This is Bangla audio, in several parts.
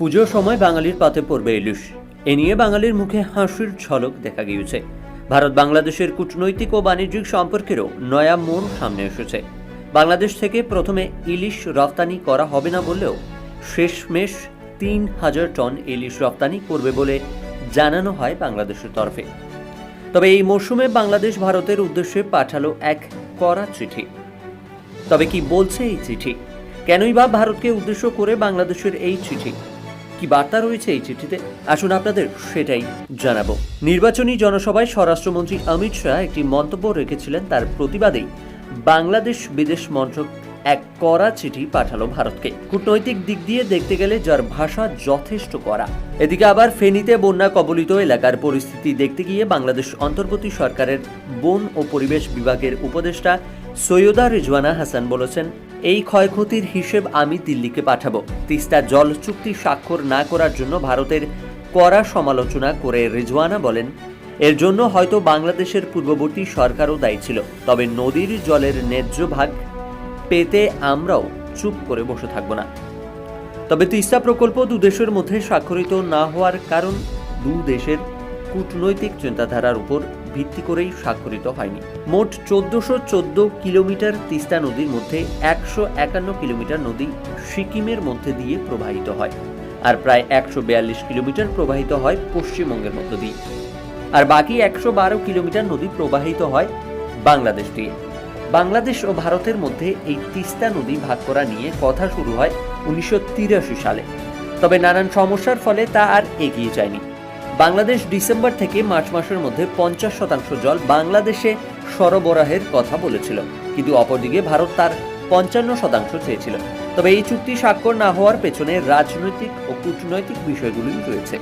পুজোর সময় বাঙালির পাতে পড়বে ইলিশ। এ নিয়ে বাঙালির মুখে হাসির ঝলক দেখা গিয়েছে। ভারত বাংলাদেশের কূটনৈতিক ও বাণিজ্যিক সম্পর্কেরও নয়া মোড় সামনে এসেছে। বাংলাদেশ থেকে প্রথমে ইলিশ রপ্তানি করা হবে না বললেও শেষমেশ তিন হাজার টন ইলিশ রপ্তানি করবে বলে জানানো হয় বাংলাদেশের তরফে। তবে এই মরশুমে বাংলাদেশ ভারতের উদ্দেশ্যে পাঠালো এক কড়া চিঠি। তবে কি বলছে এই চিঠি? কেনই বা ভারতকে উদ্দেশ্য করে বাংলাদেশের এই চিঠি? কি বার্তা রয়েছে এই চিঠিতে? আসুন আপনাদের সেটাই জানাব। নির্বাচনী জনসভায় স্বরাষ্ট্রমন্ত্রী অমিত শাহ একটি মন্তব্য রেখেছিলেন তার প্রতিবাদেই। বাংলাদেশ বিদেশ মন্ত্রক এক কড়া চিঠি পাঠালো ভারতকে। কূটনৈতিক দিক দিয়ে দেখতে গেলে যার ভাষা যথেষ্ট কড়া। এদিকে আবার ফেনীতে বন্যা কবলিত এলাকার পরিস্থিতি দেখতে গিয়ে বাংলাদেশ অন্তর্বর্তী সরকারের বন ও পরিবেশ বিভাগের উপদেষ্টা সৈয়দা রিজওয়ানা হাসান বলেছেন এই ক্ষয়ক্ষতির হিসেব আমি দিল্লিকে পাঠাবো। তিস্তা জল চুক্তি স্বাক্ষর না করার জন্য ভারতের কড়া সমালোচনা করে রেজওয়ানা বলেন, এর জন্য হয়তো বাংলাদেশের পূর্ববর্তী সরকারও দায়ী ছিল, তবে নদীর জলের ন্যায্য ভাগ পেতে আমরাও চুপ করে বসে থাকব না। তবে তিস্তা প্রকল্প দু দেশের মধ্যে স্বাক্ষরিত না হওয়ার কারণ দু দেশের কূটনৈতিক চিন্তাধারার উপর ভিত্তি করেই স্বাক্ষরিত হয়নি। মোট চোদ্দশো চোদ্দ কিলোমিটার তিস্তা নদীর মধ্যে একশো একান্ন কিলোমিটার নদী সিকিমের মধ্যে দিয়ে প্রবাহিত হয় আর প্রায় একশো বিয়াল্লিশ কিলোমিটার প্রবাহিত হয় পশ্চিমবঙ্গের মধ্য দিয়ে। আর বাকি একশো বারো কিলোমিটার নদী প্রবাহিত হয় বাংলাদেশ দিয়ে। বাংলাদেশ ও ভারতের মধ্যে এই তিস্তা নদী ভাগ করা নিয়ে কথা শুরু হয় উনিশশো তিরাশি সালে। তবে নানান সমস্যার ফলে তা আর এগিয়ে যায়নি। বাংলাদেশ ডিসেম্বর থেকে মার্চ মাসের মধ্যে পঞ্চাশ শতাংশ জল বাংলাদেশে সরবরাহের কথা বলেছিল। কিন্তু অপরদিকে ভারত তার পঞ্চান্ন শতাংশ চেয়েছিল। তবে এই চুক্তি স্বাক্ষর না হওয়ার পেছনে রাজনৈতিক ও কূটনৈতিক বিষয়গুলি রয়েছে।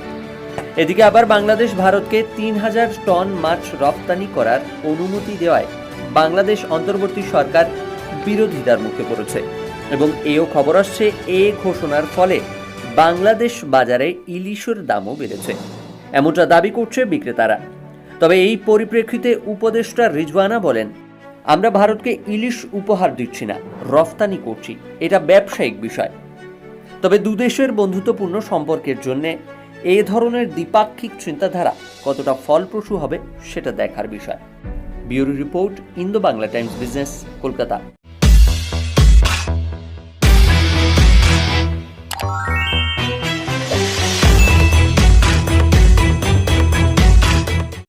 এদিকে আবার বাংলাদেশ ভারতকে তিন হাজার টন মাছ রপ্তানি করার অনুমতি দেওয়ায় বাংলাদেশ অন্তর্বর্তী সরকার বিরোধিতার মুখে পড়েছে এবং এও খবর আসছে এ ঘোষণার ফলে বাংলাদেশ বাজারে ইলিশের দামও বেড়েছে। এমনটা দাবি করছে বিক্রেতারা। তবে এই পরিপ্রেক্ষিতে উপদেষ্টা রিজওয়ানা বলেন, আমরা ভারতকে ইলিশ উপহার দিচ্ছি না, রফতানি করছি। এটা ব্যবসায়িক বিষয়। তবে দুদেশের বন্ধুত্বপূর্ণ সম্পর্কের জন্য এ ধরনের দ্বিপাক্ষিক চিন্তাধারা কতটা ফলপ্রসূ হবে সেটা দেখার বিষয়। Bureau report Indo Bangla Times business, Kolkata.